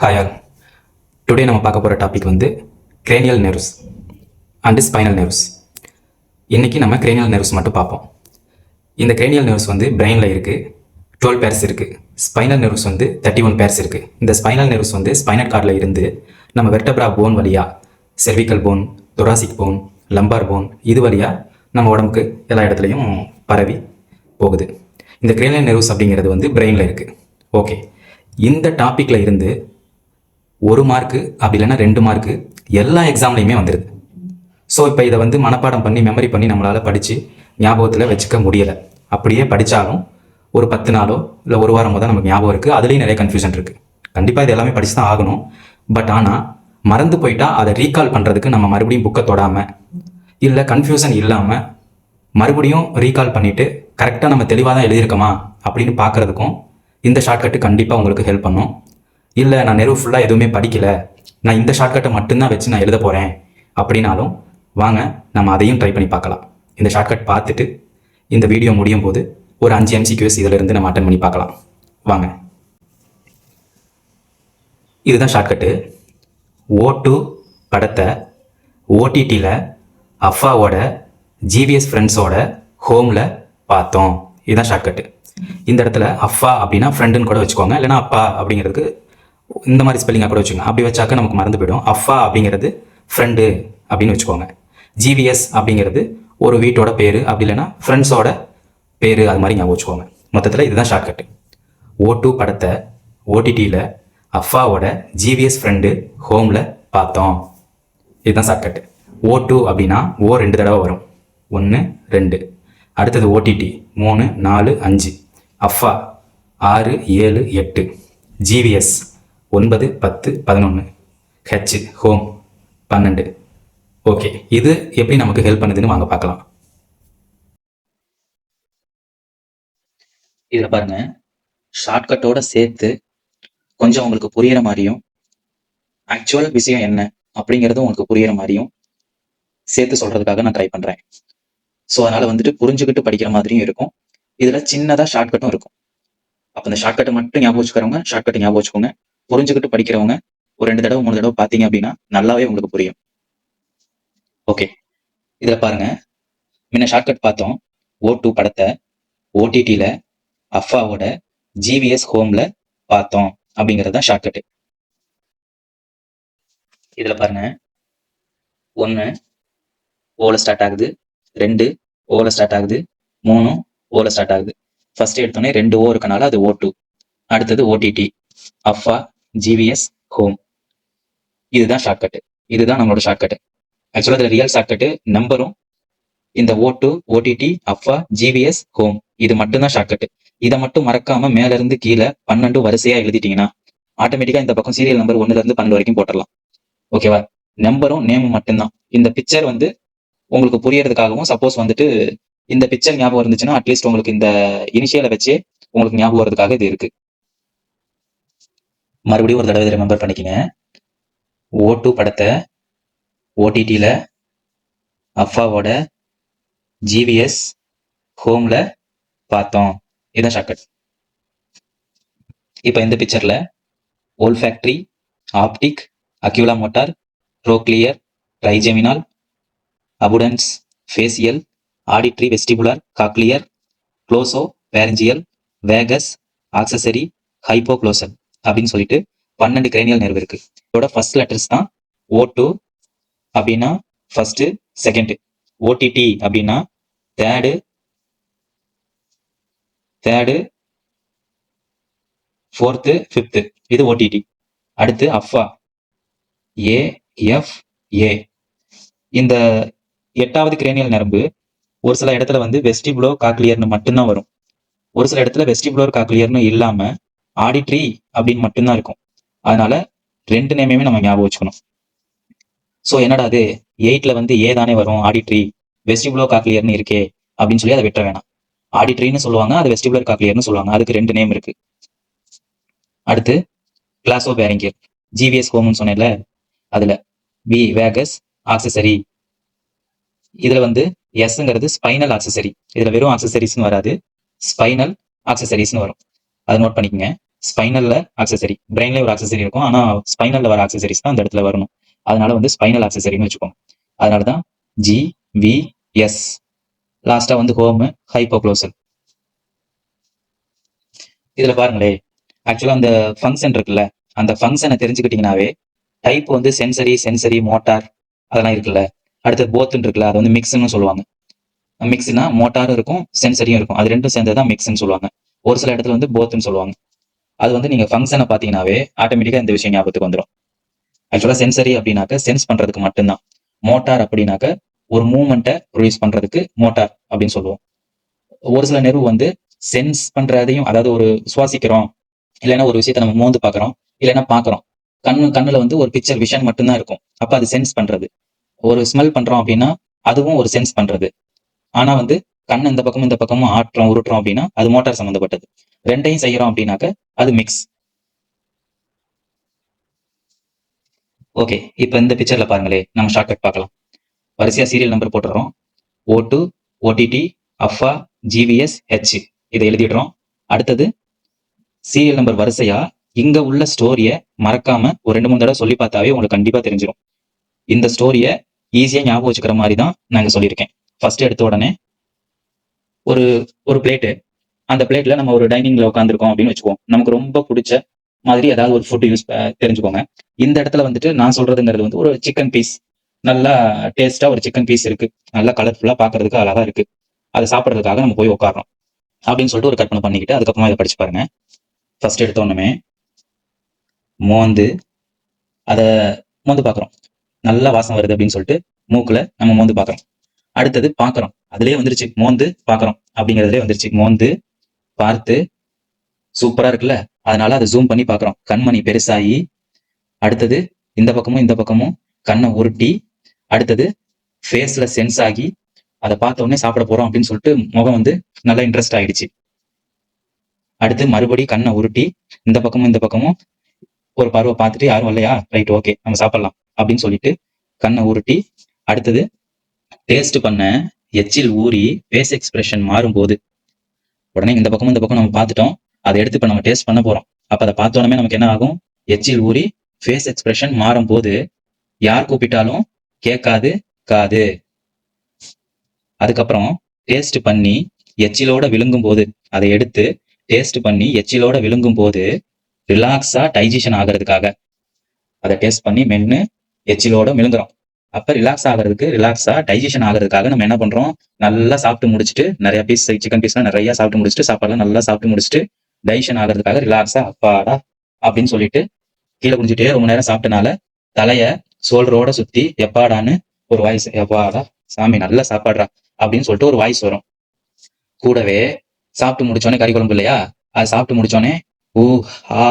Hi all today நம்ம பார்க்க போகிற டாபிக் வந்து cranial nerves and spinal nerves இன்னைக்கு நம்ம கிரேனியல் நெர்வ்ஸ் மட்டும் பார்ப்போம். இந்த கிரேனியல் நெர்வ்ஸ் வந்து பிரெயினில் இருக்குது டுவெல் பேர்ஸ் இருக்குது ஸ்பைனல் நெர்வ்ஸ் வந்து தேர்ட்டி ஒன் பேர்ஸ் இருக்குது இந்த ஸ்பைனல் நெர்வ்ஸ் வந்து ஸ்பைனல் கார்டில் இருந்து நம்ம வெர்டப்ரா போன் வழியாக cervical bone thoracic bone lumbar bone இது வழியாக நம்ம உடம்புக்கு எல்லா இடத்துலையும் பரவி போகுது. இந்த கிரேனியல் நெர்வ்ஸ் அப்படிங்கிறது வந்து பிரெயினில் இருக்குது ஓகே இந்த டாப்பிக்கில் இருந்து ஒரு மார்க்கு அப்படி இல்லைன்னா ரெண்டு மார்க்கு எல்லா எக்ஸாம்லையுமே வந்துடுது ஸோ இப்போ இதை வந்து மனப்பாடம் பண்ணி மெமரி பண்ணி நம்மளால் படித்து ஞாபகத்தில் வச்சுக்க முடியலை. அப்படியே படித்தாலும் ஒரு பத்து நாளோ இல்லை ஒரு வாரமோ தான் நமக்கு ஞாபகம் இருக்குது அதுலேயும் நிறைய கன்ஃபியூஷன் இருக்குது கண்டிப்பாக இது எல்லாமே படித்து தான் ஆகணும். பட் ஆனால் மறந்து போயிட்டா அதை ரீகால் பண்ணுறதுக்கு நம்ம மறுபடியும் புக்கை தொடாமல் இல்லை கன்ஃபியூஷன் இல்லாமல் மறுபடியும் ரீகால் பண்ணிவிட்டு கரெக்டாக நம்ம தெளிவாக தான் எழுதியிருக்கோமா அப்படின்னு பார்க்குறதுக்கும் இந்த ஷார்ட்கட்டு கண்டிப்பாக உங்களுக்கு ஹெல்ப் பண்ணும். இல்லை நான் நெருவு ஃபுல்லாக எதுவுமே படிக்கல. நான் இந்த ஷார்ட்கட்டை மட்டும்தான் வச்சு நான் எழுத போகிறேன் அப்படின்னாலும் வாங்க நம்ம அதையும் ட்ரை பண்ணி பார்க்கலாம். இந்த ஷார்ட்கட் பார்த்துட்டு இந்த வீடியோ முடியும் போது ஒரு அஞ்சு எம்சிக்யூஎஸ் இதிலிருந்து நம்ம அட்டன் பண்ணி பார்க்கலாம். வாங்க. இதுதான் ஷார்ட்கட்டு ஓ டூ படத்தை ஓடிடியில் அஃபாவோட ஜிவிஎஸ் ஃப்ரெண்ட்ஸோட ஹோமில் பார்த்தோம். இதுதான் ஷார்ட்கட்டு இந்த இடத்துல அஃபா அப்படின்னா ஃப்ரெண்டுன்னு கூட வச்சுக்கோங்க. இல்லைன்னா அப்பா அப்படிங்கிறதுக்கு இந்த மாதிரி ஸ்பெல்லிங்காக கூட வச்சுக்கோங்க. அப்படி வச்சாக்க நமக்கு மறந்து போயிடும். அஃபா அப்படிங்கிறது ஃப்ரெண்டு அப்படின்னு வச்சுக்கோங்க. ஜிவிஎஸ் அப்படிங்கிறது ஒரு வீட்டோட பேர். அப்படி இல்லைன்னா ஃப்ரெண்ட்ஸோட பேர். அது மாதிரி ஞாபகம் வச்சுக்கோங்க. மொத்தத்தில் இதுதான் ஷார்ட்கட் ஓ டூ படத்தை ஓடிடியில் அஃபாவோட ஜிவிஎஸ் ஃப்ரெண்டு ஹோமில் பார்த்தோம். இதுதான் ஷார்ட்கட் ஓ டூ அப்படின்னா ஓ ரெண்டு தடவை வரும். ஒன்று ரெண்டு. அடுத்தது ஓடிடி மூணு நாலு அஞ்சு. அஃபா ஆறு ஏழு எட்டு. ஜிவிஎஸ் ஒன்பது பத்து பதினொன்று ஹெச் ஹோம் பன்னெண்டு. ஓகே இது எப்படி நமக்கு ஹெல்ப் பண்ணுதுன்னு வாங்க பார்க்கலாம். இதில் பாருங்க. ஷார்ட்கட்டோட சேர்த்து கொஞ்சம் உங்களுக்கு புரியிற மாதிரியும் ஆக்சுவல் விஷயம் என்ன அப்படிங்கிறதும் உங்களுக்கு புரியிற மாதிரியும் சேர்த்து சொல்றதுக்காக நான் ட்ரை பண்றேன். ஸோ அதனால வந்துட்டு புரிஞ்சுக்கிட்டு படிக்கிற மாதிரியும் இருக்கும். இதுல சின்னதா ஷார்ட்கட்டும் இருக்கும். அப்போ இந்த ஷார்ட்கட்டை மட்டும் ஞாபகம் வச்சுக்கிறவங்க ஷார்ட்கட்டை ஞாபகம் வச்சுக்கோங்க. புரிஞ்சுக்கிட்டு படிக்கிறவங்க ஒரு ரெண்டு தடவை மூணு தடவை பார்த்தீங்க அப்படின்னா நல்லாவே உங்களுக்கு புரியும். ஓகே இதுல பாருங்க. முன்ன ஷார்ட்கட் பார்த்தோம். ஓ டூ படத்தை ஓடிடியில அஃபாவோட ஜிவிஎஸ் ஹோம்ல பார்த்தோம் அப்படிங்கிறது தான் ஷார்ட்கட் இதுல பாருங்க. ஒன்று ஓல ஸ்டார்ட் ஆகுது. ரெண்டு ஓல ஸ்டார்ட் ஆகுது. மூணு ஓல ஸ்டார்ட் ஆகுது. ஃபர்ஸ்ட் எடுத்தோடனே ரெண்டு ஓ இருக்கனால அது ஓ டூ அடுத்தது ஓடிடி அஃபா ஜிவிஎஸ் ஹோம் இதுதான் ஷார்ட்கட் இதுதான் நம்மளோட ஷார்ட்கட் ஆக்சுவலாக இதில் ரியல் ஷார்ட்கட் நம்பரும் இந்த ஓட்டு ஓடிடி அஃபா ஜிவிஎஸ் ஹோம் இது மட்டும்தான் ஷார்ட்கட் இதை மட்டும் மறக்காம மேல இருந்து கீழே பன்னெண்டு வரிசையா எழுதிட்டீங்கன்னா ஆட்டோமேட்டிக்கா இந்த பக்கம் சீரியல் நம்பர் ஒன்னுல இருந்து பன்னெண்டு வரைக்கும் போட்டுடலாம். ஓகேவா நம்பரும் நேமும் மட்டும்தான். இந்த பிக்சர் வந்து உங்களுக்கு புரியறதுக்காகவும் சப்போஸ் வந்துட்டு இந்த பிக்சர் ஞாபகம் இருந்துச்சுன்னா அட்லீஸ்ட் உங்களுக்கு இந்த இனிஷியலை வச்சே உங்களுக்கு ஞாபகம் வரதுக்காக இது இருக்கு. மறுபடியும் ஒரு தடவை ரிமெம்பர் பண்ணிக்கங்க. ஓ டூ படத்தை ஓடிடியில் அஃபாவோட ஜிவிஎஸ் ஹோம்ல பார்த்தோம். இதுதான் ஷார்ட்கட் இப்போ இந்த பிக்சரில் olfactory optic oculomotor trochlear trigeminal abducens facial auditory vestibular cochlear glossopharyngeal vagus accessory hypoglossal அப்படின்னு சொல்லிட்டு பன்னெண்டு கிரேனியல் நெர்வ் இருக்கு. இதோட ஃபர்ஸ்ட் லெட்டர்ஸ் தான் ஓ டூ அப்படின்னா ஃபர்ஸ்ட் செகண்ட் ஓடிடி அப்படின்னா தேர்டு தேர்டு ஃபோர்த்து ஃபிஃப்த்து இது ஓடிடி அடுத்து அஃபா ஏ எஃப் ஏ இந்த எட்டாவது கிரேனியல் நரம்பு ஒரு சில இடத்துல வந்து வெஸ்டிபுலோ காக்லியர்னு மட்டும்தான் வரும். ஒரு சில இடத்துல வெஸ்டிபுலோர் காக்லியர்னு இல்லாமல் ஆடிட்ரி அப்படின்னு மட்டும்தான் இருக்கும். அதனால ரெண்டு நேமையுமே நம்ம ஞாபகம் வச்சுக்கணும். ஸோ என்னடா அது எயிட்ல வந்து ஏ தானே வரும் ஆடிட்ரி வெஸ்டிபுலோ காக்லியர்னு இருக்கே அப்படின்னு சொல்லி அதை விட்டுற வேணாம். ஆடிட்ரின்னு சொல்லுவாங்க அது வெஸ்டிபுலர் காக்லியர்னு சொல்லுவாங்க. அதுக்கு ரெண்டு நேம் இருக்கு. அடுத்து கிளாஸோ பேரிங்கியர் ஜிவிஎஸ் ஹோம்னு சொன்னேன்ல அதுல. வி வேகஸ் ஆக்சசரி இதுல வந்து எஸ்ங்கிறது ஸ்பைனல் ஆக்சசரி இதுல வெறும் ஆக்சசரிஸ்னு வராது. ஸ்பைனல் ஆக்சசரிஸ்னு வரும். அதை நோட் பண்ணிக்கங்க. ஸ்பைனல்ல ஆக்சசரி பிரெயின்ல ஒரு ஆக்சசரி இருக்கும். ஆனா ஸ்பைனல்ல வர ஆக்சசரிஸ் தான் அந்த இடத்துல வரணும். அதனால வந்து ஸ்பைனல் ஆக்சசரின்னு வச்சுக்கோங்க. அதனால தான் ஜி வி எஸ் லாஸ்டா வந்து ஹோம் ஹைப்போக்ளோசல் இதுல பாருங்களே. ஆக்சுவலா அந்த ஃபங்க்ஷன் இருக்குல்ல அந்த ஃபங்க்ஷனை தெரிஞ்சுக்கிட்டீங்கன்னாவே டைப் வந்து சென்சரி சென்சரி மோட்டார் அதெல்லாம் இருக்குல்ல. அடுத்தது போத்துன்னு இருக்குல்ல அது வந்து மிக்ஸ்ன்னு சொல்லுவாங்க. மிக்ஸ்னா மோட்டாரும் இருக்கும் சென்சரியும் இருக்கும். அது ரெண்டும் சேர்ந்தது தான் மிக்ஸ்னு சொல்லுவாங்க. ஒரு சில இடத்துல வந்து போத்துன்னு சொல்லுவாங்க. அது வந்து நீங்க ஃபங்க்ஷனை பார்த்தீங்கன்னாவே ஆட்டோமேட்டிக்கா இந்த விஷயம் ஞாபகத்துக்கு வந்துடும் ஆக்சுவலா சென்சரி அப்படின்னாக்க சென்ஸ் பண்றதுக்கு மட்டும்தான். மோட்டார் அப்படின்னாக்க ஒரு மூமெண்ட்டை ப்ரொடியூஸ் பண்றதுக்கு மோட்டார் அப்படின்னு சொல்லுவோம். ஒரு சில நெருவு வந்து சென்ஸ் பண்றதையும் அதாவது ஒரு சுவாசிக்கிறோம் இல்லைன்னா ஒரு விஷயத்தை நம்ம மோந்து பாக்குறோம் இல்லைன்னா பார்க்கறோம். கண் கண்ணுல வந்து ஒரு பிக்சர் விஷன் மட்டும்தான் இருக்கும். அப்ப அது சென்ஸ் பண்றது. ஒரு ஸ்மெல் பண்றோம் அப்படின்னா அதுவும் ஒரு சென்ஸ் பண்றது. ஆனா வந்து கண் இந்த பக்கமும் இந்த பக்கமும் ஆட்டுறோம் உருட்டுறோம் அப்படின்னா அது மோட்டார் சம்மந்தப்பட்டது ரெண்டையும் செய்யறோம் அப்படின்னாக்க அது மிக்ஸ் ஓகே இப்போ இந்த பிக்சர்ல பாருங்களே நம்ம ஷார்ட்கட் பார்க்கலாம். வரிசையா சீரியல் நம்பர் போட்டுறோம் O two OTT அஃபா GVS H இதை எழுதிடுறோம். அடுத்தது சீரியல் நம்பர் வரிசையா இங்க உள்ள ஸ்டோரியை மறக்காம ஒரு ரெண்டு மூணு தடவை சொல்லி பார்த்தாவே உங்களுக்கு கண்டிப்பா தெரிஞ்சிடும் இந்த ஸ்டோரியை ஈஸியா ஞாபகம் வச்சுக்கிற மாதிரி தான் நாங்க சொல்லியிருக்கேன். ஃபர்ஸ்ட் எடுத்த உடனே ஒரு ஒரு பிளேட்டு அந்த பிளேட்ல நம்ம ஒரு டைனிங்ல உட்காந்துருக்கோம் அப்படின்னு வச்சுக்கோம் நமக்கு ரொம்ப பிடிச்ச மாதிரி ஏதாவது ஒரு ஃபுட் யூஸ் தெரிஞ்சுக்கோங்க. இந்த இடத்துல வந்துட்டு நான் சொல்றதுங்கிறது வந்து ஒரு சிக்கன் பீஸ் நல்லா டேஸ்டா ஒரு சிக்கன் பீஸ் இருக்கு. நல்லா கலர்ஃபுல்லா பாக்குறதுக்கு அழகா இருக்கு. அதை சாப்பிட்றதுக்காக நம்ம போய் உட்காடுறோம் அப்படின்னு சொல்லிட்டு ஒரு கற்பனை பண்ணிக்கிட்டு அதுக்கப்புறமா இதை படிச்சு பாருங்க. ஃபர்ஸ்ட் எடுத்தோடனே மோந்து அதை மோந்து பார்க்குறோம் நல்லா வாசம் வருது அப்படின்னு சொல்லிட்டு மூக்கில் நம்ம மோந்து பார்க்குறோம் அடுத்தது பார்க்குறோம் அதுலயே வந்துருச்சு. மோந்து பார்க்குறோம் அப்படிங்கிறதுலே வந்துருச்சு. மோந்து பார்த்து சூப்பரா இருக்குல்ல? அதனால அதை ஜூம் பண்ணி பார்க்குறோம் கண்மணி பெருசாகி அடுத்தது இந்த பக்கமும் இந்த பக்கமும் கண்ணை உருட்டி அடுத்தது ஃபேஸ்ல சென்ஸ் ஆகி அதை பார்த்த உடனே சாப்பிட போறோம் அப்படின்னு சொல்லிட்டு முகம் வந்து நல்லா இன்ட்ரெஸ்ட் ஆயிடுச்சு. அடுத்து மறுபடி கண்ணை உருட்டி இந்த பக்கமும் இந்த பக்கமும் ஒரு பருவை பார்த்துட்டு யாரும் இல்லையா? ரைட் ஓகே நம்ம சாப்பிடலாம். அப்படின்னு சொல்லிட்டு கண்ணை உருட்டி அடுத்தது டேஸ்ட் பண்ண எச்சில் ஊறி ஃபேஸ் எக்ஸ்பிரஷன் மாறும்போது உடனே இந்த பக்கமும் இந்த பக்கம் நம்ம பார்த்துட்டோம். அதை எடுத்து இப்போ நம்ம டேஸ்ட் பண்ண போகிறோம் அப்போ அதை பார்த்த உடனே நமக்கு என்ன ஆகும்? எச்சில் ஊறி ஃபேஸ் எக்ஸ்பிரஷன் மாறும் போது யார் கூப்பிட்டாலும் கேட்காது காது. அதுக்கப்புறம் டேஸ்ட் பண்ணி எச்சிலோட விழுங்கும் போது அதை எடுத்து டேஸ்ட் பண்ணி எச்சிலோட விழுங்கும் போது ரிலாக்ஸாக டைஜஷன் ஆகிறதுக்காக அதை டேஸ்ட் பண்ணி மென்னு எச்சிலோட விழுங்குறோம். அப்ப ரிலாக்ஸ் ஆகிறதுக்கு ரிலாக்ஸா டைஜஷன் ஆகிறதுக்காக நம்ம என்ன பண்றோம்? நல்லா சாப்பிட்டு முடிச்சுட்டு நிறைய பீஸ் சிக்கன் பீஸ்லாம் நிறைய சாப்பிட்டு முடிச்சுட்டு சாப்பாடுலாம் நல்லா சாப்பிட்டு முடிச்சுட்டு டைஜஷன் ஆகிறதுக்காக ரிலாக்ஸா அப்பாடா அப்படின்னு சொல்லிட்டு கீழே குடிஞ்சிட்டே ரொம்ப நேரம் சாப்பிட்டனால தலைய சோல்ரோட சுத்தி எப்பாடான்னு ஒரு வாய்ஸ் எப்பாடா சாமி நல்லா சாப்பாடுறா அப்படின்னு சொல்லிட்டு ஒரு வாய்ஸ் வரும். கூடவே சாப்பிட்டு முடிச்சோடனே கறி குழம்பு இல்லையா? அது சாப்பிட்டு முடிச்சோடனே ஊ ஆ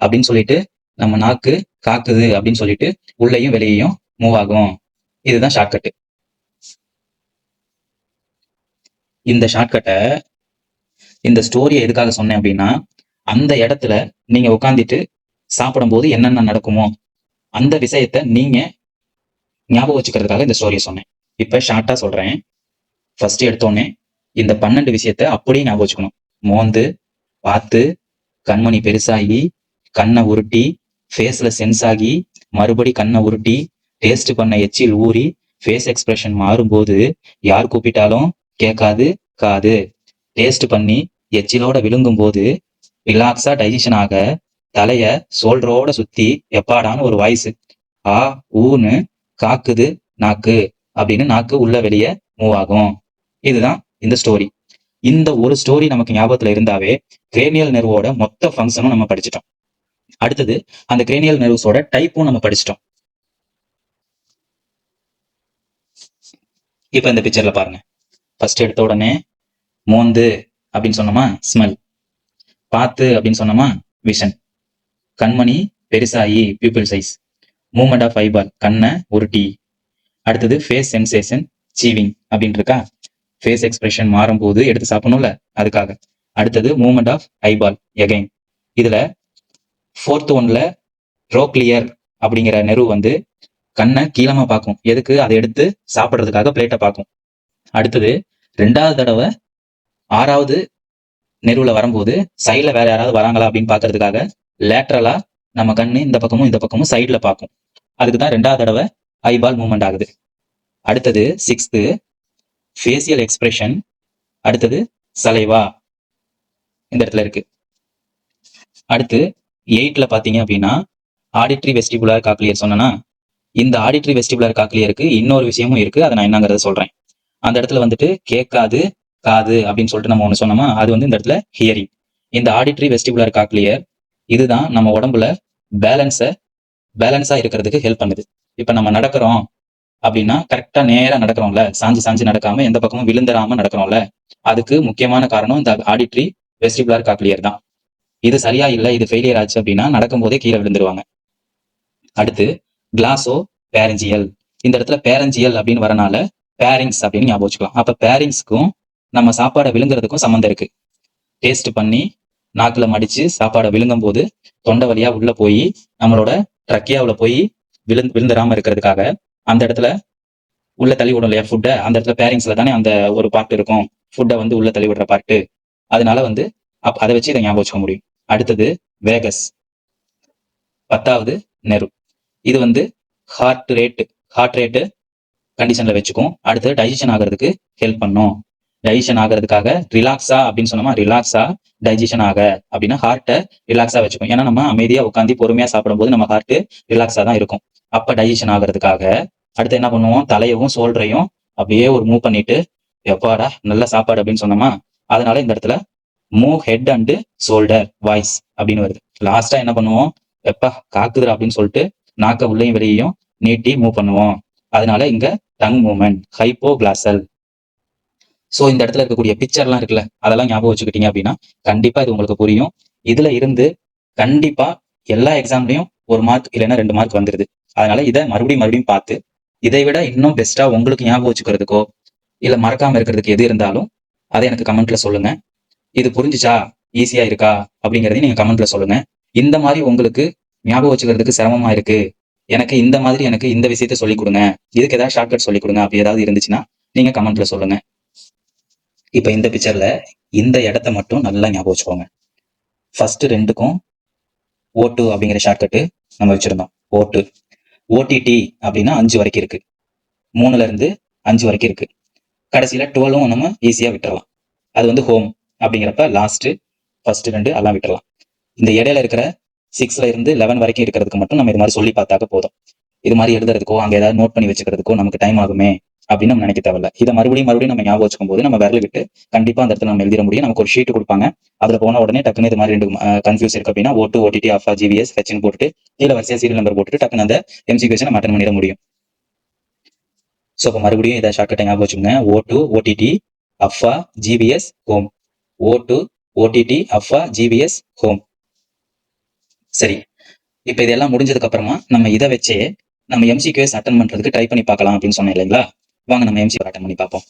அப்படின்னு சொல்லிட்டு நம்ம நாக்கு காக்குது அப்படின்னு சொல்லிட்டு உள்ளேயும் வெளியையும் மூவ் ஆகும். இதுதான் ஷார்ட்கட் இந்த ஷார்ட்கட்டை இந்த ஸ்டோரியை எதுக்காக சொன்னேன் அப்படின்னா அந்த இடத்துல நீங்க உட்காந்துட்டு சாப்பிடும்போது என்னென்ன நடக்குமோ அந்த விஷயத்த நீங்க ஞாபகம் வச்சுக்கிறதுக்காக இந்த ஸ்டோரியை சொன்னேன். இப்ப ஷார்ட்டா சொல்றேன். ஃபர்ஸ்ட் எடுத்தோடனே இந்த பன்னெண்டு விஷயத்த அப்படியே ஞாபகம் வச்சுக்கணும். மோந்து பார்த்து கண்மணி பெருசாகி கண்ணை உருட்டி ஃபேஸ்ல சென்ஸ் ஆகி மறுபடி கண்ணை உருட்டி டேஸ்ட் பண்ண எச்சில் ஊறி ஃபேஸ் எக்ஸ்பிரஷன் மாறும்போது யார் கூப்பிட்டாலும் கேட்காது காது. டேஸ்ட் பண்ணி எச்சிலோட விழுங்கும் போது ரிலாக்ஸா டைஜஷன் ஆக தலைய சோல்டரோட சுத்தி எப்பாடான்னு ஒரு வாய்ஸ் ஆ ஊன்னு காக்குது நாக்கு அப்படின்னு நாக்கு உள்ள வெளியே மூவ் ஆகும். இதுதான் இந்த ஸ்டோரி இந்த ஒரு ஸ்டோரி நமக்கு ஞாபகத்துல இருந்தாவே கிரேனியல் நெர்வோட மொத்த ஃபங்க்ஷனும் நம்ம படிச்சிட்டோம். அடுத்தது அந்த கிரேனியல் நெர்வ்ஸோட டைப்பும் நம்ம படிச்சிட்டோம். இப்போ இந்த பிக்சரில் பாருங்க. ஃபர்ஸ்ட் எடுத்த உடனே மோந்து அப்படின்னு சொன்னோமா? ஸ்மெல் பார்த்து அப்படின்னு சொன்னோமா? விஷன் கண்மணி பெருசாயி pupil size movement of eyeball கண்ணை உருட்டி. அடுத்தது ஃபேஸ் சென்சேஷன் சீவிங் அப்படின்னு இருக்கா? ஃபேஸ் எக்ஸ்பிரஷன் மாறும்போது எடுத்து சாப்பிடணும்ல அதுக்காக. அடுத்தது மூமெண்ட் ஆஃப் ஐபால் எகைன் இதுல ஃபோர்த் ஒன்ல ரோக்லியர் அப்படிங்கிற நெரு வந்து கண்ணை கீழமா பார்க்கும். எதுக்கு? அதை எடுத்து சாப்பிட்றதுக்காக பிளேட்டை பார்க்கும். அடுத்தது ரெண்டாவது தடவை ஆறாவது நெருவில் வரும்போது சைடில் வேற யாராவது வராங்களா அப்படின்னு பார்க்கறதுக்காக லேட்ரலா நம்ம கண்ணு இந்த பக்கமும் இந்த பக்கமும் சைடில் பார்க்கும். அதுக்கு தான் ரெண்டாவது தடவை ஐபால் மூமெண்ட் ஆகுது. அடுத்தது சிக்ஸ்த்து ஃபேசியல் எக்ஸ்பிரஷன் அடுத்தது சலைவா இந்த இடத்துல இருக்கு. அடுத்து எயிட்ல பார்த்தீங்க அப்படின்னா ஆடிட்ரி வெஸ்டிபுலர் காக்லியர் சொன்னனா இந்த ஆடிட்ரி வெஸ்டிபுலர் காக்லியருக்கு இன்னொரு விஷயமும் இருக்கு. அதை நான் என்னங்கிறத சொல்றேன். அந்த இடத்துல வந்துட்டு கேட்காது காது அப்படின்னு சொல்லிட்டு நம்ம ஒன்று சொன்னோமா அது வந்து இந்த இடத்துல ஹியரிங் இந்த ஆடிட்ரி வெஸ்டிபுலர் காக்லியர் இதுதான் நம்ம உடம்புல பேலன்ஸை பேலன்ஸா இருக்கிறதுக்கு ஹெல்ப் பண்ணுது. இப்போ நம்ம நடக்கிறோம் அப்படின்னா கரெக்டா நேரா நடக்கிறோம்ல. சாஞ்சு சாஞ்சு நடக்காம எந்த பக்கமும் விழுந்துராம நடக்கிறோம்ல. அதுக்கு முக்கியமான காரணம் இந்த ஆடிட்ரி வெஸ்டிபுலர் காக்லியர் தான். இது சரியா இல்லை இது ஃபெயிலியர் ஆச்சு அப்படின்னா நடக்கும்போதே கீழே விழுந்துருவாங்க. அடுத்து கிளாஸோ பேரஞ்சியல் இந்த இடத்துல பேரஞ்சியல் அப்படின்னு வரனால பேரிங்ஸ் அப்படின்னு ஞாபகம் வச்சுக்கலாம். அப்ப பேரிங்ஸ்க்கும் நம்ம சாப்பாடை விழுங்குறதுக்கும் சம்மந்தம் இருக்கு. டேஸ்ட் பண்ணி நாக்குல மடிச்சு சாப்பாடை விழுங்கும் போது தொண்டை வழியா உள்ள போய் நம்மளோட ட்ரக்கியாவில் போய் விழுந்து விழுந்துராம இருக்கிறதுக்காக அந்த இடத்துல உள்ள தள்ளி விடும் இல்லையா ஃபுட்டை அந்த இடத்துல பேரிங்ஸ்ல தானே அந்த ஒரு பார்ட் இருக்கும். ஃபுட்டை வந்து உள்ள தள்ளி விடுற பார்ட்டு அதனால வந்து அப் அதை வச்சு இதை ஞாபகம் வச்சுக்க முடியும். அடுத்தது வேகஸ். பத்தாவது நெரு. இது வந்து ஹார்ட் ரேட்டு ஹார்ட் ரேட்டு கண்டிஷன்ல வச்சுக்கும். அடுத்து டைஜஷன் ஆகிறதுக்கு ஹெல்ப் பண்ணும். டைஜஷன் ஆகிறதுக்காக ரிலாக்ஸா அப்படின்னு சொன்னோமா? ரிலாக்ஸா டைஜஷன் ஆக அப்படின்னா ஹார்ட்டை ரிலாக்ஸா வச்சுக்கும். ஏன்னா நம்ம அமைதியா உட்காந்து பொறுமையா சாப்பிடும்போது நம்ம ஹார்ட் ரிலாக்ஸா தான் இருக்கும். அப்ப டைஜஷன் ஆகிறதுக்காக அடுத்து என்ன பண்ணுவோம்? தலையவும் சோல்டரையும் அப்படியே ஒரு மூவ் பண்ணிட்டு எப்பாடா நல்ல சாப்பாடு அப்படின்னு சொன்னோமா? அதனால இந்த இடத்துல move head and shoulder voice அப்படின்னு வருது. லாஸ்டா என்ன பண்ணுவோம்? எப்பா காக்குதுரா அப்படின்னு சொல்லிட்டு நாக்க உள்ளேயும் வெளியையும் நீட்டி மூவ் பண்ணுவோம். அதனால இங்க tongue movement hypoglossal so இந்த இடத்துல இருக்கக்கூடிய பிக்சர்லாம் இருக்குல்ல அதெல்லாம் ஞாபகம் வச்சுக்கிட்டீங்க அப்படின்னா கண்டிப்பா இது உங்களுக்கு புரியும். இதுல இருந்து கண்டிப்பா எல்லா எக்ஸாம்லையும் ஒரு மார்க் இல்லைன்னா ரெண்டு மார்க் வந்துருது. அதனால இதை மறுபடியும் மறுபடியும் பார்த்து இதை விட இன்னும் பெஸ்டா உங்களுக்கு ஞாபகம் வச்சுக்கிறதுக்கோ இல்லை மறக்காம இருக்கிறதுக்கு எது இருந்தாலும் அதை எனக்கு கமெண்ட்ல சொல்லுங்க. இது புரிஞ்சுச்சா? ஈஸியா இருக்கா? அப்படிங்கறதையும் நீங்க கமெண்ட்ல சொல்லுங்க. இந்த மாதிரி உங்களுக்கு ஞாபகம் வச்சுக்கிறதுக்கு சிரமமா இருக்கு. எனக்கு இந்த மாதிரி எனக்கு இந்த விஷயத்த சொல்லிக் கொடுங்க. இதுக்கு ஏதாவது ஷார்ட்கட் சொல்லிக் கொடுங்க. அப்படி ஏதாவது இருந்துச்சுன்னா நீங்க கமெண்ட்ல சொல்லுங்க. இப்ப இந்த பிக்சர்ல இந்த இடத்த மட்டும் நல்லா ஞாபகம் வச்சுக்கோங்க. ஃபர்ஸ்ட் ரெண்டுக்கும் ஓட்டு அப்படிங்கிற ஷார்ட்கட்டு நம்ம வச்சிருந்தோம். ஓட்டு ஓடிடி அப்படின்னா அஞ்சு வரைக்கும் இருக்கு. மூணுல இருந்து அஞ்சு வரைக்கும் இருக்கு. கடைசியில டுவெலும் நம்ம ஈஸியா விட்டுறலாம். அது வந்து ஹோம் அப்படிங்கிறப்ப லாஸ்ட் ஃபர்ஸ்ட் ரெண்டு எல்லாம் விட்டுறலாம். இந்த இடையில இருக்கிற சிக்ஸ்ல இருந்து லெவன் வரைக்கும் இருக்கிறதுக்கு மட்டும் நம்ம இது மாதிரி சொல்லி பார்த்தாக்க போதும். இது மாதிரி எழுதுறதுக்கோ அங்கே ஏதாவது நோட் பண்ணி வச்சுக்கிறதுக்கோ நமக்கு டைம் ஆகுமே அப்படின்னு நம்ம நினைக்க தேவையில்ல. இதை மறுபடியும் மறுபடியும் நம்ம ஞாபகம் வச்சுக்கும் போது நம்ம விரல் விட்டு கண்டிப்பா அந்த இடத்துல நம்ம எழுதிட முடியும். நமக்கு ஒரு ஷீட் கொடுப்பாங்க. அதுல போன உடனே டக்குன்னு இது மாதிரி ரெண்டு கன்ஃபியூஸ் இருக்கு அப்படின்னா ஓட்டு ஓடிடி ஆஃபா ஜிவிஎஸ் ஹெச்னு போட்டுட்டு கீழே வரிசையா சீரியல் நம்பர் போட்டுட்டு டக்குன்னு அந்த எம்சிக்யூஷன் நம்ம அட்டன் பண்ணிட முடியும். ஸோ இப்போ மறுபடியும் இதை ஷார்ட்கட்டை ஞாபகம் வச்சுக்கோங்க. O two OTT AFA GPS home O two OTT AFA GPS home சரி. இப்போ இதெல்லாம் முடிஞ்சதுக்கு அப்புறமா நம்ம இதை வச்சே நம்ம எம்சிக்யூஎஸ் அட்டன் பண்றதுக்கு ட்ரை பண்ணி பார்க்கலாம் அப்படின்னு சொன்னேன் இல்லைங்களா? வாங்க நம்ம எம்சி அட்டன் பண்ணி பார்ப்போம்.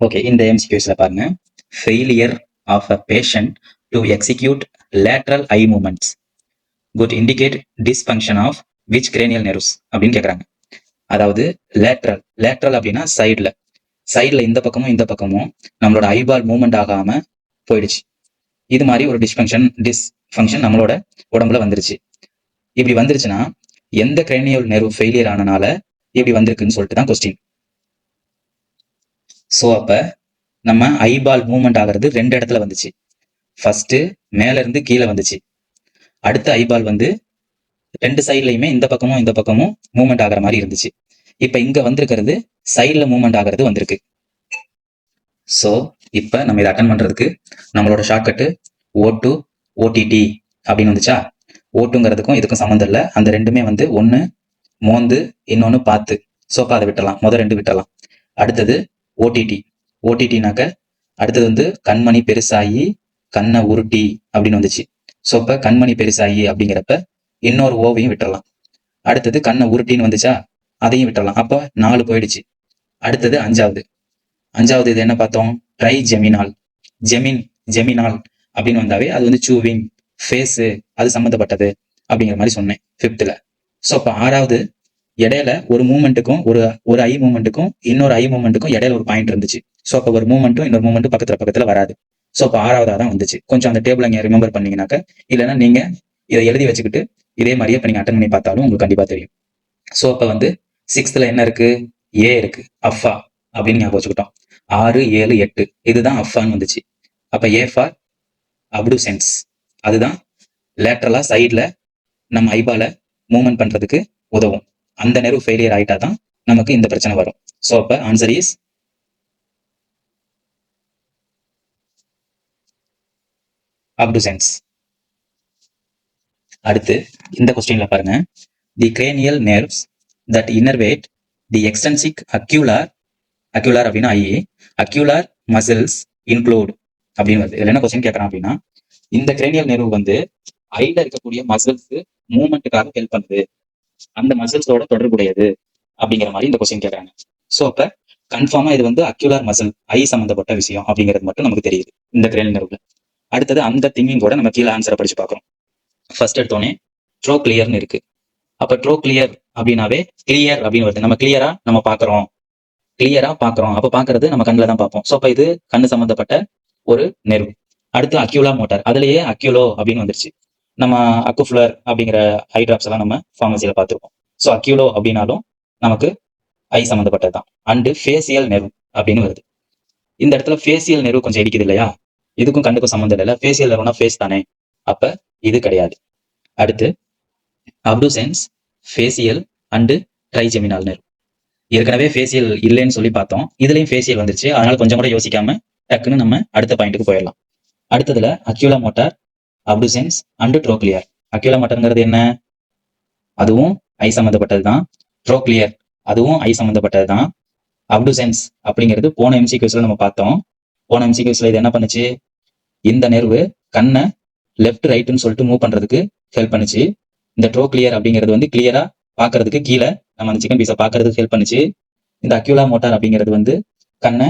ஓகே இந்த எம்சிக்யூஸ்ல பாருங்க. Failure of a patient to execute lateral eye movements could indicate dysfunction of which cranial nerves அப்படின்னு கேக்குறாங்க. அதாவது லேட்ரல் லேட்ரல் அப்படின்னா சைடுல சைடுல இந்த பக்கமும் இந்த பக்கமும் நம்மளோட ஐபால் மூவ்மெண்ட் ஆகாம போயிடுச்சு. இது மாதிரி ஒரு டிஸ்ஃபங்க்ஷன் டிஸ்ஃபங்க்ஷன் நம்மளோட உடம்புல வந்துருச்சு. இப்படி வந்துருச்சுன்னா எந்த கிரைனியல் நெர்வ் ஃபெயிலியர் ஆனனால இப்படி வந்திருக்குன்னு சொல்லிட்டு தான் கொஸ்டின் ஸோ அப்ப நம்ம ஐபால் மூவ்மெண்ட் ஆகிறது ரெண்டு இடத்துல வந்துச்சு. ஃபர்ஸ்ட் மேல இருந்து கீழே வந்துச்சு. அடுத்த ஐபால் வந்து ரெண்டு சைட்லயுமே இந்த பக்கமும் இந்த பக்கமும் மூவ்மெண்ட் ஆகிற மாதிரி இருந்துச்சு. இப்ப இங்க வந்திருக்கிறது சைட்ல மூவ்மெண்ட் ஆகிறது வந்திருக்கு. ஸோ இப்போ நம்ம இதை அட்டன் பண்ணுறதுக்கு நம்மளோட ஷார்ட்கட்டு ஓட்டு ஓடிடி அப்படின்னு வந்துச்சா? ஓட்டுங்கிறதுக்கும் இதுக்கும் சம்மந்தம் இல்லை. அந்த ரெண்டுமே வந்து ஒன்று மோந்து இன்னொன்று பார்த்து ஸோ அப்போ அதை விட்டலாம் முத ரெண்டு விட்டலாம் அடுத்தது ஓடிடி ஓடிடினாக்க அடுத்தது வந்து கண்மணி பெருசாகி கண்ணை உருட்டி அப்படின்னு வந்துச்சு. ஸோ இப்போ கண்மணி பெருசாகி அப்படிங்கிறப்ப இன்னொரு ஓவையும் விட்டுறலாம். அடுத்தது கண்ணை உருட்டின்னு வந்துச்சா? அதையும் விட்டுறலாம். அப்போ நாலு போயிடுச்சு. அடுத்தது அஞ்சாவது. அஞ்சாவது இது என்ன பார்த்தோம்? ட்ரை ஜெமினால் ஜெமின் ஜெமினால் அப்படின்னு வந்தாவே அது வந்து சூவிங் ஃபேஸு அது சம்மந்தப்பட்டது அப்படிங்கிற மாதிரி சொன்னேன் ஃபிஃப்த்தில் ஸோ அப்போ ஆறாவது இடையில ஒரு மூமெண்ட்டுக்கும் ஒரு ஒரு ஐ மூமெண்ட்டுக்கும் இன்னொரு ஐ மூமெண்ட்டுக்கும் இடையில ஒரு பாயிண்ட் இருந்துச்சு. ஸோ அப்போ ஒரு மூமெண்ட்டும் இன்னொரு மூமெண்ட்டும் பக்கத்துல பக்கத்துல வராது. ஸோ அப்போ ஆறாவதாக தான் வந்துச்சு. கொஞ்சம் அந்த டேபிள் நீங்கள் ரிமெம்பர் பண்ணீங்கன்னாக்க இல்லைன்னா நீங்க இதை எழுதி வச்சுக்கிட்டு இதே மாதிரியே இப்போ நீங்கள் அட்டன் பண்ணி பார்த்தாலும் உங்களுக்கு கண்டிப்பா தெரியும். ஸோ அப்போ வந்து சிக்ஸ்த்தில் என்ன இருக்கு? ஏ இருக்கு. அஃபா அப்படின்னு ஞாபகம் வச்சுக்கிட்டோம். ஆறு ஏழு எட்டு. இதுதான் அஃபான்னு வந்துச்சு. அப்ப ஏ ஃபார் அப்டுசென்ஸ் அதுதான் லேட்ரலாக சைட்ல நம்ம ஐபால மூவ்மெண்ட் பண்றதுக்கு உதவும். அந்த நேரம் ஃபெயிலியர் ஆயிட்டா தான் நமக்கு இந்த பிரச்சனை வரும். ஸோ அப்ப ஆன்சர் இஸ் அப்டுசென்ஸ் அடுத்து இந்த கொஸ்டின்ல பாருங்க. The cranial nerves that innervate the extrinsic ocular ocular அப்படின்னா ஐ அக்யூலார் மசில்ஸ் இன்க்ளூட் அப்படின்னு வருது. இதுல என்ன கொஸ்டின் கேட்கறான் அப்படின்னா இந்த கிரேனியல் நெருவு வந்து ஐல இருக்கக்கூடிய மசில்ஸ் மூவ்மெண்ட்டுக்காக ஹெல்ப் பண்ணுது. அந்த மசில்ஸோட தொடர்புடையது அப்படிங்கிற மாதிரி இந்த கொஸ்டின் கேட்கறாங்க ஸோ அப்ப கன்ஃபார்மா இது வந்து அக்யூலார் மசில் ஐ சம்பந்தப்பட்ட விஷயம் அப்படிங்கிறது மட்டும் நமக்கு தெரியுது இந்த கிரேனியல் நெருவுல அடுத்தது அந்த திங்கிங்கோட நம்ம கீழே ஆன்சரை படிச்சு பார்க்கறோம். ஃபர்ஸ்ட் எடுத்தோடனே ட்ரோ கிளியர்னு இருக்கு. அப்ப ட்ரோ கிளியர் அப்படின்னாவே கிளியர் அப்படின்னு வருது. நம்ம கிளியரா நம்ம பாக்குறோம் கிளியரா பாக்குறோம். அப்ப பாக்குறது நம்ம கண்ணில் தான் பார்ப்போம் ஸோ அப்ப இது கண்ணு சம்பந்தப்பட்ட ஒரு நெர்வு அடுத்து அக்யூலா மோட்டார் அதுலயே அக்யூலோ அப்படின்னு வந்துருச்சு. நம்ம அக்குஃபுலர் அப்படிங்கிற ஐ டிராப்ஸ் எல்லாம் நம்ம ஃபார்மசியில பார்த்துருக்கோம் ஸோ அக்யூலோ அப்படின்னாலும் நமக்கு ஐ சம்மந்தப்பட்டது தான். அண்டு ஃபேசியல் நெர்வு அப்படின்னு வருது. இந்த இடத்துல ஃபேசியல் நெர்வு கொஞ்சம் இடிக்குது இல்லையா? இதுக்கும் கண்ணுக்கும் சம்மந்தம் இல்லை ஃபேசியல் நெர்வ்னா ஃபேஸ் தானே. அப்ப இது கிடையாது. அடுத்து abducens facial and trigeminal nerve ஏற்கனவே ஃபேசியல் இல்லைன்னு சொல்லி பார்த்தோம். இதுலயும் ஃபேசியல் வந்துருச்சு. அதனால கொஞ்சம் கூட யோசிக்காம டக்குன்னு நம்ம அடுத்த பாயிண்ட்டுக்கு போயிடலாம். அடுத்ததுல oculomotor abducens and trochlear ocular மோட்டார்ங்கிறது என்ன? அதுவும் ஐ சம்மந்தப்பட்டது தான். ட்ரோக்ளியர் அதுவும் ஐ சம்மந்தப்பட்டது தான். அப்டுசென்ஸ் அப்படிங்கிறது போன எம்சிக்யூஸ்ல நம்ம பார்த்தோம். போன எம்சிக்யூஸ்ல இது என்ன பண்ணுச்சு? இந்த நெர்வு கண்ணை லெஃப்ட் ரைட்டுன்னு சொல்லிட்டு மூவ் பண்றதுக்கு ஹெல்ப் பண்ணுச்சு. இந்த ட்ரோ கிளியர் அப்படிங்கிறது வந்து கிளியரா பாக்குறதுக்கு கீழே நம்ம அந்த சிக்கன் பீஸை பார்க்கறதுக்கு ஹெல்ப் பண்ணுச்சு. இந்த அக்யூலா மோட்டார் அப்படிங்கிறது வந்து கண்ணை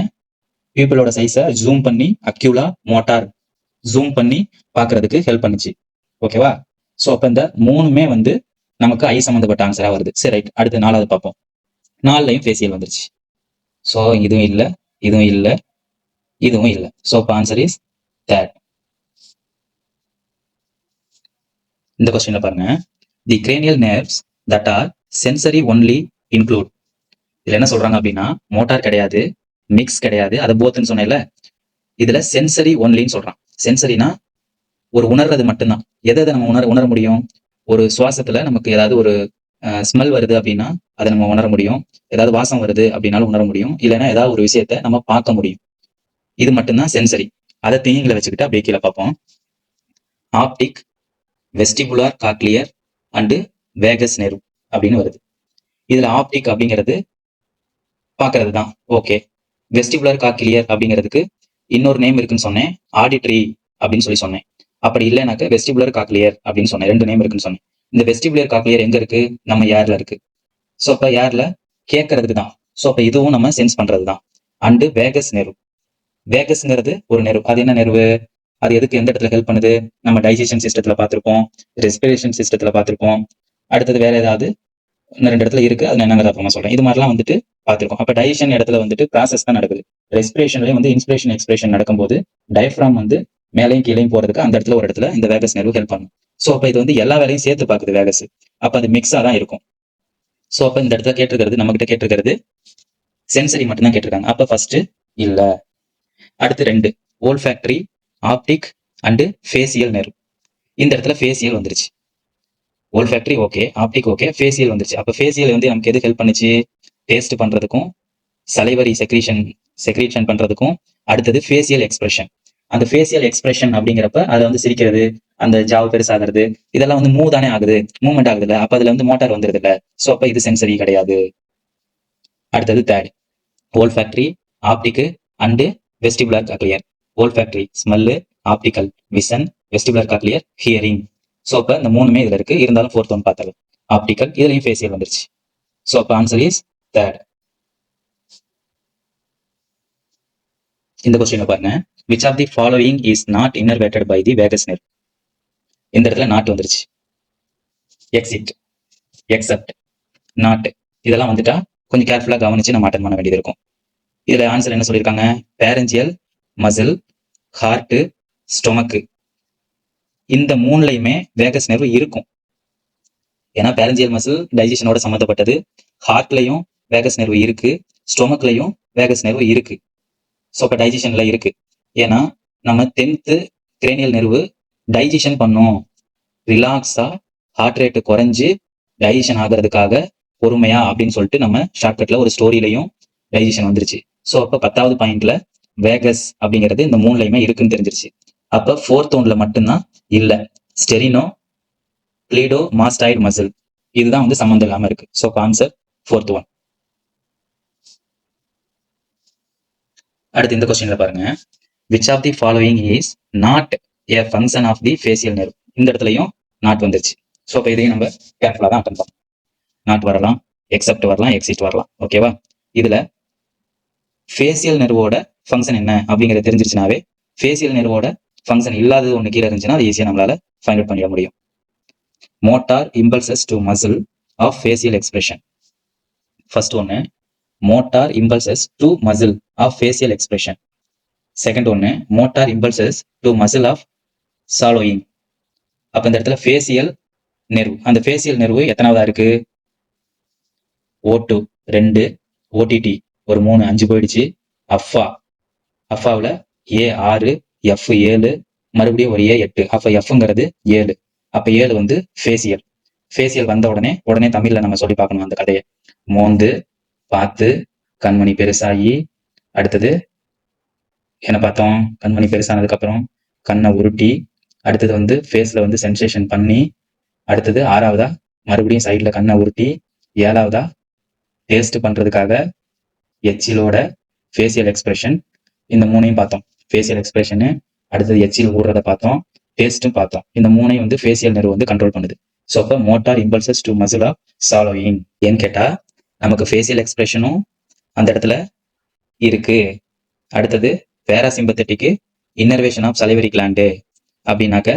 பீப்புளோட சைஸை ஜூம் பண்ணி அக்யூலா மோட்டார் ஜூம் பண்ணி பார்க்கறதுக்கு ஹெல்ப் பண்ணுச்சு. ஓகேவா ஸோ அப்போ இந்த மூணுமே வந்து நமக்கு ஐ சம்மந்தப்பட்ட ஆன்சராக வருது. சரி ரைட் அடுத்து நாலாவது பார்ப்போம். நாலுலையும் ஃபேசியல் வந்துருச்சு. ஸோ இதுவும் இல்லை இதுவும் இல்லை இதுவும் இல்லை. ஸோ இப்போ ஆன்சர் இஸ் தேட் இந்த கொஸ்டின்ல பாருங்க. The cranial nerves that are sensory only include இதுல என்ன சொல்றாங்க அப்படின்னா மோட்டார் கிடையாது மிக்ஸ் கிடையாது அதை போத்துன்னு சொன்னேன்ல. இதுல சென்சரி ஒன்லின்னு சொல்றான். சென்சரினா ஒரு உணர்றது மட்டும்தான். எதை எதை நம்ம உணர உணர முடியும்? ஒரு சுவாசத்துல நமக்கு ஏதாவது ஒரு ஸ்மெல் வருது அப்படின்னா அதை நம்ம உணர முடியும். ஏதாவது வாசம் வருது அப்படின்னாலும் உணர முடியும். இல்லைன்னா ஏதாவது ஒரு விஷயத்த நம்ம பார்க்க முடியும். இது மட்டும்தான் சென்சரி அதை தீங்கில வச்சுக்கிட்டு அப்படியே கீழே பார்ப்போம். Optic vestibular cochlear and vagus nerve அப்படின்னு வருது. இதுல ஆப்டிக் அப்படிங்கிறது பாக்குறது தான் ஓகே வெஸ்டிபுலர் காக்கிலியர் அப்படிங்கிறதுக்கு இன்னொரு நேம் இருக்குன்னு சொன்னேன். ஆடிட்ரி அப்படின்னு சொல்லி சொன்னேன். அப்படி இல்லைனாக்க வெஸ்டிபுலர் காக்லியர் அப்படின்னு சொன்னேன். ரெண்டு நேம் இருக்குன்னு சொன்னேன். இந்த வெஸ்டிபுலர் காக்லியர் எங்க இருக்கு? நம்ம ஏர்ல இருக்கு? ஸோ அப்ப ஏர்ல கேட்கறதுக்கு தான் ஸோ அப்ப இதுவும் நம்ம சென்ஸ் பண்றது தான் அண்டு வேகஸ் நெரு வேகஸ்ங்கிறது ஒரு நெரு அது என்ன நெருவு அது எதுக்கு எந்த இடத்துல ஹெல்ப் பண்ணுது? நம்ம டைஜஷன் சிஸ்டத்துல பார்த்திருப்போம். ரெஸ்பிரேஷன் சிஸ்டத்துல பார்த்திருப்போம். அடுத்தது வேற ஏதாவது? இன்னும் ரெண்டு இடத்துல இருக்கு. அது என்னங்கிறத அப்புறமா சொல்றேன். இது மாதிரிலாம் வந்துட்டு பார்த்துருக்கோம். அப்போ டைஜஷன் இடத்துல வந்துட்டு ப்ராசஸ் தான் நடக்குது. ரெஸ்பிரேஷன்லயும் வந்து இன்ஸ்பிரேஷன் எக்ஸ்பிரேஷன் நடக்கும்போது டயஃப்ராம் வந்து மேலையும் கீழையும் போறதுக்கு அந்த இடத்துல ஒரு இடத்துல இந்த வேகஸ் நெர்வு ஹெல்ப் பண்ணும். ஸோ அப்போ இது வந்து எல்லா வேலையும் சேர்த்து பார்க்குது வேகஸ் அப்போ அது மிக்ஸாக தான் இருக்கும். ஸோ அப்போ இந்த இடத்துல கேட்டிருக்கிறது நம்ம கிட்ட கேட்டிருக்கிறது சென்சரி மட்டும்தான் கேட்டிருக்காங்க. அப்போ ஃபர்ஸ்ட் இல்லை. அடுத்து ரெண்டு. Olfactory optic and facial nerve இந்த இடத்துல ஃபேசியல் வந்துருச்சு. Olfactory okay optic okay facial வந்துருச்சு. அப்போ ஃபேசியல் வந்து நமக்கு எது ஹெல்ப் பண்ணுச்சு? டேஸ்ட் பண்றதுக்கும் சலைவரி செக்ரீஷன் செக்ரீஷன் பண்றதுக்கும் அடுத்தது ஃபேசியல் எக்ஸ்பிரஷன் அந்த ஃபேசியல் எக்ஸ்பிரஷன் அப்படிங்கிறப்ப அதை வந்து சிரிக்கிறது அந்த ஜாவ் பெருசாகிறது இதெல்லாம் வந்து மூவ் தானே ஆகுது. மூவ்மெண்ட் ஆகுது அப்போ அப்ப அதுல வந்து மோட்டார் வந்துருது இல்லை ஸோ அப்போ இது சென்சரி கிடையாது. அடுத்தது third olfactory optic and vestibular cochlear olfactory smell optical vision vestibular cochlear hearing so அப்போ இந்த மூணுமே இதில் இருக்கு. இருந்தாலும் ஃபோர்த் ஒன் பார்த்தது ஆப்டிக்கல் இதுலையும் ஃபேஷியல் வந்துருச்சு. ஸோ அப்போ ஆன்சர் இஸ் தேர்ட் இந்த கொஸ்டின் பாருங்க. Which of the following is not innervated by the vagus nerve இந்த இடத்துல நாட் வந்துருச்சு. எக்ஸிட் எக்ஸப்ட் நாட் இதெல்லாம் வந்துட்டா கொஞ்சம் கேர்ஃபுல்லாக கவனிச்சு நம்ம அட்டன் பண்ண வேண்டியது இருக்கும். இதில் ஆன்சர் என்ன சொல்லியிருக்காங்க? பேரஞ்சியல் மசில் ஹார்ட்டு ஸ்டொமக்கு இந்த மூணுலையுமே வேகஸ் நர்வு இருக்கும். ஏன்னா பேரஞ்சியல் மசில் டைஜஷனோட சம்மந்தப்பட்டது. ஹார்ட்லையும் வேகஸ் நர்வு இருக்கு. ஸ்டொமக்லையும் வேகஸ் நர்வு இருக்கு. ஸோ இப்போ டைஜஷன்ல இருக்கு. ஏன்னா நம்ம டென்த்து கிரேனியல் நெர்வு டைஜஷன் பண்ணும். ரிலாக்ஸா ஹார்ட் ரேட்டு குறைஞ்சு டைஜஷன் ஆகிறதுக்காக பொறுமையா அப்படின்னு சொல்லிட்டு நம்ம ஷார்ட்கட்ல ஒரு ஸ்டோரியிலையும் டைஜஷன் வந்துருச்சு. ஸோ அப்போ பத்தாவது பாயிண்ட்ல வேகஸ் அப்படிங்கிறது இந்த மூணுலையுமே இருக்குன்னு தெரிஞ்சிருச்சு. அப்போ ஃபோர்த் ஒன்ல மட்டும்தான்? இல்லை. ஸ்டெரினோ பிளீடோ மாஸ்டாய்டு மசில் இதுதான் வந்து சம்மந்தம் இல்லாம இருக்கு. ஸோ ஆன்சர் ஃபோர்த் ஒன் அடுத்து இந்த கொஸ்டின்ல பாருங்க. Which of the following is not a function of the facial nerve இந்த இடத்துலையும் நாட் வந்துருச்சு. ஸோ இப்போ இதையும் நம்ம கேர்ஃபுல்லாக தான் அட்டன் பண்ணோம் நாட் வரலாம் எக்ஸப்ட் வரலாம் எக்ஸிட் வரலாம். ஓகேவா இதில் ஃபேசியல் நெர்வோட ஃபங்க்ஷன் என்ன அப்படிங்கிறத தெரிஞ்சிருச்சுனாவே ஃபேசியல் நெர்வோட ஃபங்க்ஷன் இல்லாதது ஒன்று கீழே இருந்துச்சுன்னா அது ஈஸியாக நம்மளால ஃபைண்ட் அவுட் பண்ணிட முடியும். Motor impulses to muscle of facial expression first ஒன்று motor impulses to muscle of facial expression second ஒன்று motor impulses to muscle of swallowing அப்போ இந்த இடத்துல ஃபேசியல் நெர்வு அந்த ஃபேசியல் நெர்வு எத்தனாவதா இருக்கு? ஓ டூ ரெண்டு ஓடிடி ஒரு மூணு அஞ்சு போயிடுச்சு. அஃபா அஃபாவில் ஏ ஆறு எஃப் ஏழு மறுபடியும் ஒரு ஏ எட்டு. அப்ப எஃப்ங்கிறது ஏழு. அப்போ ஏழு வந்து ஃபேசியல் ஃபேசியல் வந்த உடனே உடனே தமிழ்ல நம்ம சொல்லி பார்க்கணும் அந்த கதையை. மோந்து பார்த்து கண்மணி பெருசாகி அடுத்தது என்ன பார்த்தோம்? கண்மணி பெருசானதுக்கு அப்புறம் கண்ணை உருட்டி அடுத்தது வந்து ஃபேஸ்ல வந்து சென்சேஷன் பண்ணி அடுத்தது ஆறாவதா மறுபடியும் சைட்ல கண்ணை உருட்டி ஏழாவதா டேஸ்ட் பண்றதுக்காக எச்சிலோட ஃபேசியல் எக்ஸ்பிரஷன் இந்த மூணையும் பார்த்தோம். ஃபேஷியல் எக்ஸ்பிரஷனு அடுத்தது எச்சில் ஊடுறதை பார்த்தோம் டேஸ்ட்டும் பார்த்தோம். இந்த மூணையும் வந்து ஃபேஷியல் நெர்வ் வந்து கண்ட்ரோல் பண்ணுது. ஸோ அப்போ motor impulses to muscle of swallowing ஏன்னு கேட்டால் நமக்கு ஃபேஷியல் எக்ஸ்பிரஷனும் அந்த இடத்துல இருக்கு. அடுத்தது பேராசிம்பத்தட்டிக்கு இன்னர்வேஷன் ஆஃப் சலைவரி கிளாண்டு அப்படின்னாக்க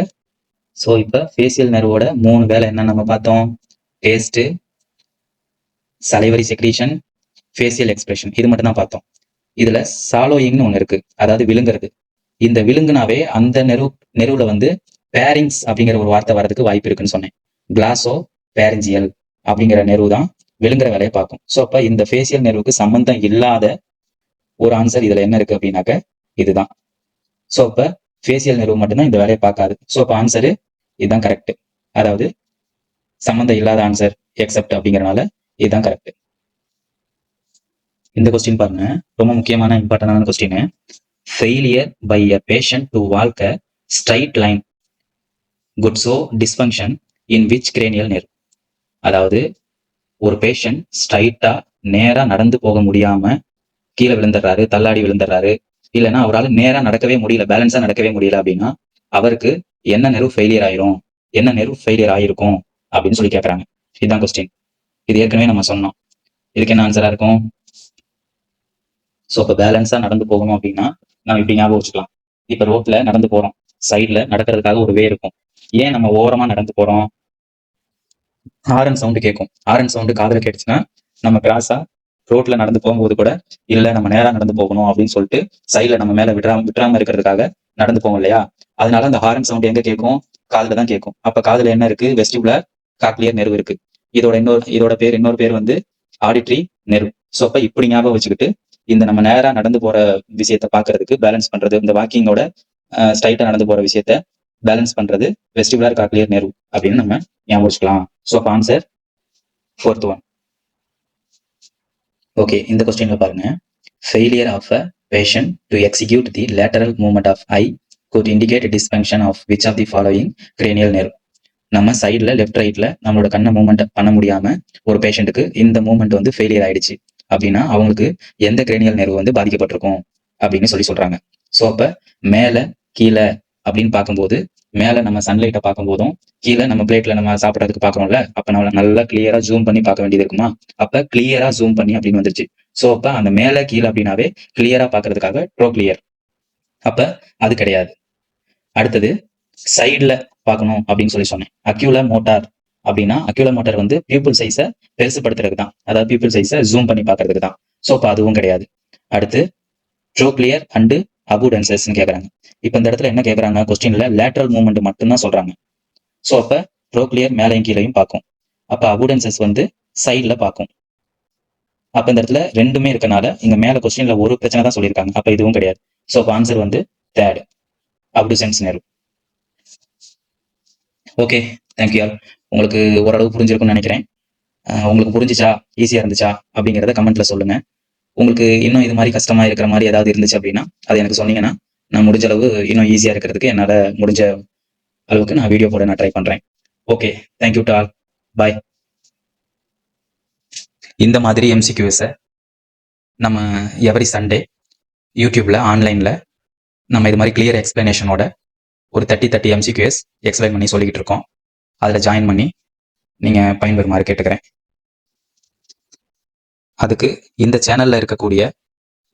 ஸோ இப்போ ஃபேஷியல் நர்வோட மூணு வேலை என்ன நம்ம பார்த்தோம்? Taste salivary secretion facial expression இது மட்டும் தான் பார்த்தோம். இதுல சாலோயிங்னு ஒன்று இருக்கு. அதாவது விழுங்குறது. இந்த விழுங்குனாவே அந்த நெரு நெருவுல வந்து பேரிங்ஸ் அப்படிங்கிற ஒரு வார்த்தை வர்றதுக்கு வாய்ப்பு இருக்குன்னு சொன்னேன். கிளாஸோ பேரிஞ்சியல் அப்படிங்கிற நெருவு தான் விழுங்குற வேலையை பார்க்கும். ஸோ அப்ப இந்த ஃபேசியல் நெருவுக்கு சம்பந்தம் இல்லாத ஒரு ஆன்சர் இதுல என்ன இருக்கு அப்படின்னாக்க இதுதான். ஸோ அப்ப ஃபேசியல் நெருவு மட்டும்தான் இந்த வேலையை பார்க்காது. ஸோ அப்போ ஆன்சரு இதுதான் கரெக்ட் அதாவது சம்மந்தம் இல்லாத ஆன்சர் எக்ஸப்ட் அப்படிங்கிறனால இதுதான் கரெக்ட் இந்த கொஸ்டின் பாருங்க. ரொம்ப முக்கியமான இம்பார்ட்டன்டான question failure by a patient to walk straight line could show dysfunction in which cranial nerve அதாவது ஒரு பேஷண்ட் ஸ்ட்ரைட்டா நேரா நடந்து போக முடியாம கீழே விழுந்துடுறாரு தள்ளாடி விழுந்துடுறாரு. இல்லைன்னா அவரால் நேரா நடக்கவே முடியல பேலன்ஸா நடக்கவே முடியல அப்படின்னா அவருக்கு என்ன நெருவு ஃபெயிலியர் ஆயிரும்? என்ன நெருவு ஃபெயிலியர் ஆயிருக்கும்? அப்படின்னு சொல்லி கேட்கறாங்க இதுதான் கொஸ்டின் இது ஏற்கனவே நம்ம சொன்னோம். இதுக்கு என்ன ஆன்சரா இருக்கும்? ஸோ இப்போ பேலன்ஸா நடந்து போகணும் அப்படின்னா நம்ம இப்படி ஞாபகம் வச்சுக்கலாம். இப்போ ரோட்ல நடந்து போறோம். சைட்ல நடக்கிறதுக்காக ஒரு வே இருக்கும். ஏன் நம்ம ஓரமா நடந்து போறோம்? ஹாரன் சவுண்டு கேட்கும் ஹாரன் சவுண்டு காதில் கேட்டுச்சுன்னா நம்ம கிராஸா ரோட்ல நடந்து போகும்போது கூட இல்ல நம்ம நேரா நடந்து போகணும் அப்படின்னு சொல்லிட்டு சைட்ல நம்ம மேல விட்றாம விட்டுறாம இருக்கிறதுக்காக நடந்து போவோம் இல்லையா? அதனால அந்த ஹாரன் சவுண்ட் எங்க கேட்கும் காதுல தான் கேட்கும் அப்ப காதுல என்ன இருக்கு? வெஸ்டிபுலர் காக்லியர் நெருவு இருக்கு. இதோட இன்னொரு இதோட பேர் இன்னொரு பேர் வந்து ஆடிட்ரி நெருவு ஸோ அப்ப இப்படி ஞாபகம் வச்சுக்கிட்டு இந்த நம்ம நேரா நடந்து போற விஷயத்த பாக்குறதுக்கு பேலன்ஸ் பண்றது இந்த வாக்கிங்கோட ஸ்ட்ரைட்டா நடந்து போற விஷயத்த பேலன்ஸ் பண்றது வெஸ்டிபுலர் காக்லியர் நேரு அப்படின்னு நம்ம ஞாபகம் வச்சுக்கலாம் so answer fourth one okay இந்த கொஸ்டின்ல பாருங்க. Failure of a patient to execute the lateral movement of eye could indicate dysfunction of which of the following cranial nerve? நம்ம சைடில் லெஃப்ட் ரைட்டில் நம்மளோட கண்ணை மூவ்மெண்ட் பண்ண முடியாமல் ஒரு பேஷண்ட்டுக்கு இந்த மூவ்மெண்ட் வந்து ஃபெயிலியர் ஆயிடுச்சு. அப்படின்னா அவங்களுக்கு எந்த கிரேனியல் நெர்வு வந்து பாதிக்கப்பட்டிருக்கும் அப்படின்னு சொல்லி சொல்றாங்க. ஸோ அப்ப மேல கீழே அப்படின்னு பார்க்கும்போது மேல நம்ம சன்லைட்டை பார்க்கும்போதும் கீழே நம்ம பிளேட்ல நம்ம சாப்பிட்றதுக்கு பார்க்கறோம்ல அப்ப நம்ம நல்லா கிளியரா ஜூம் பண்ணி பார்க்க வேண்டியது இருக்குமா? அப்ப கிளியரா ஜூம் பண்ணி அப்படின்னு வந்துருச்சு. ஸோ அப்ப அந்த மேல கீழே அப்படின்னாவே கிளியரா பார்க்கறதுக்காக ட்ரோ கிளியர் அப்ப அது கிடையாது. அடுத்தது சைடில் பார்க்கணும் அப்படின்னு சொல்லி சொன்னேன். அக்யூல மோட்டார் அப்படின்னா அக்யூலோமோட்டர் வந்து பீப்புள் சைஸை பெருசுப்படுத்துறதுக்கு தான் அதாவது பீப்புள் சைஸை ஜூம் பண்ணி பார்க்கறதுக்கு தான் ஸோ இப்போ அதுவும் கிடையாது. அடுத்து ட்ரோக்ளியர் அண்டு அபூடன்சஸ்ன்னு கேட்குறாங்க இப்போ இந்த இடத்துல என்ன கேட்குறாங்க கொஸ்டின்ல லேட்ரல் மூவ்மெண்ட் மட்டும்தான் சொல்றாங்க. ஸோ அப்போ ட்ரோக்ளியர் மேலையும் கீழையும் பார்க்கும். அப்போ அபூடன்சஸ் வந்து சைடில் பார்க்கும். அப்போ இந்த இடத்துல ரெண்டுமே இருக்கனால இங்க மேல கொஸ்டின்ல ஒரு பிரச்சனை தான் சொல்லியிருக்காங்க. அப்போ இதுவும் கிடையாது. ஸோ அப்போ ஆன்சர் வந்து third abducens nerve okay thank you all உங்களுக்கு ஓரளவு புரிஞ்சிருக்கும்னு நினைக்கிறேன். உங்களுக்கு புரிஞ்சிச்சா? ஈஸியாக இருந்துச்சா? அப்படிங்கிறத கமெண்ட்ல சொல்லுங்க. உங்களுக்கு இன்னும் இது மாதிரி கஷ்டமா இருக்கிற மாதிரி ஏதாவது இருந்துச்சு அப்படின்னா அதை எனக்கு சொன்னீங்கன்னா நான் முடிஞ்ச அளவு இன்னும் ஈஸியா இருக்கிறதுக்கு என்னால் முடிஞ்ச அளவுக்கு நான் வீடியோ போட நான் ட்ரை பண்றேன். Okay thank you to all bye இந்த மாதிரி எம்சிக்யூஸை நம்ம எவரி சண்டே யூடியூப்ல ஆன்லைன்ல நம்ம இது மாதிரி கிளியர் எக்ஸ்பிளனேஷனோட ஒரு தேர்ட்டி தேர்ட்டி எம்சிக்யூஎஸ் எக்ஸ்பிளைன் பண்ணி சொல்லிக்கிட்டு இருக்கோம். அதில் ஜாயின் பண்ணி நீங்கள் பயன்பெறுமாறு கேட்டுக்கிறேன். அதுக்கு இந்த சேனலில் இருக்கக்கூடிய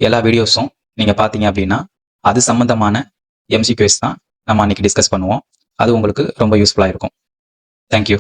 எல்லா வீடியோஸும் நீங்கள் பார்த்தீங்க அப்படின்னா அது சம்மந்தமான எம்சிக்யூஸ் தான் நம்ம அன்றைக்கி டிஸ்கஸ் பண்ணுவோம். அது உங்களுக்கு ரொம்ப யூஸ்ஃபுல்லாக இருக்கும். தேங்க்யூ